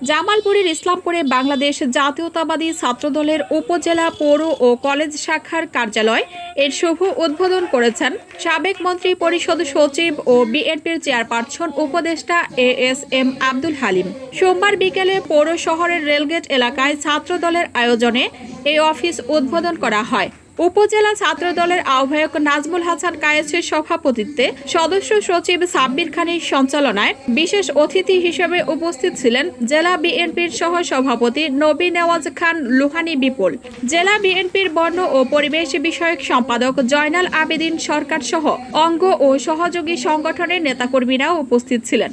জামালপুরের ইসলামপুরে বাংলাদেশ জাতীয়তাবাদী ছাত্রদলের উপজেলা পৌর ও কলেজ শাখার কার্যালয় এর শুভ উদ্বোধন করেছেন সাবেক মন্ত্রী পরিষদ সচিব ও বিএনপির চেয়ারপারসন উপদেষ্টা A S M Abdul Halim. সোমবার বিকেলে পৌর শহরের রেলগেট এলাকায় ছাত্রদলের আয়োজনে এই অফিস উদ্বোধন করা হয়। উপজেলা ছাত্র দলের আহ্বায়ক নাজমুল হাসান কায়েসের সভাপতিত্বে সদস্য সচিব সাব্বির খানের সঞ্চালনায় বিশেষ অতিথি হিসেবে উপস্থিত ছিলেন জেলা বিএনপির সহ সভাপতি নবী নেওয়াজ খান লুহানি বিপুল। জেলা বিএনপির বর্ণ ও পরিবেশ বিষয়ক সম্পাদক জয়নাল আবেদিন সরকার সহ অঙ্গ ও সহযোগী সংগঠনের নেতাকর্মীরা উপস্থিত ছিলেন।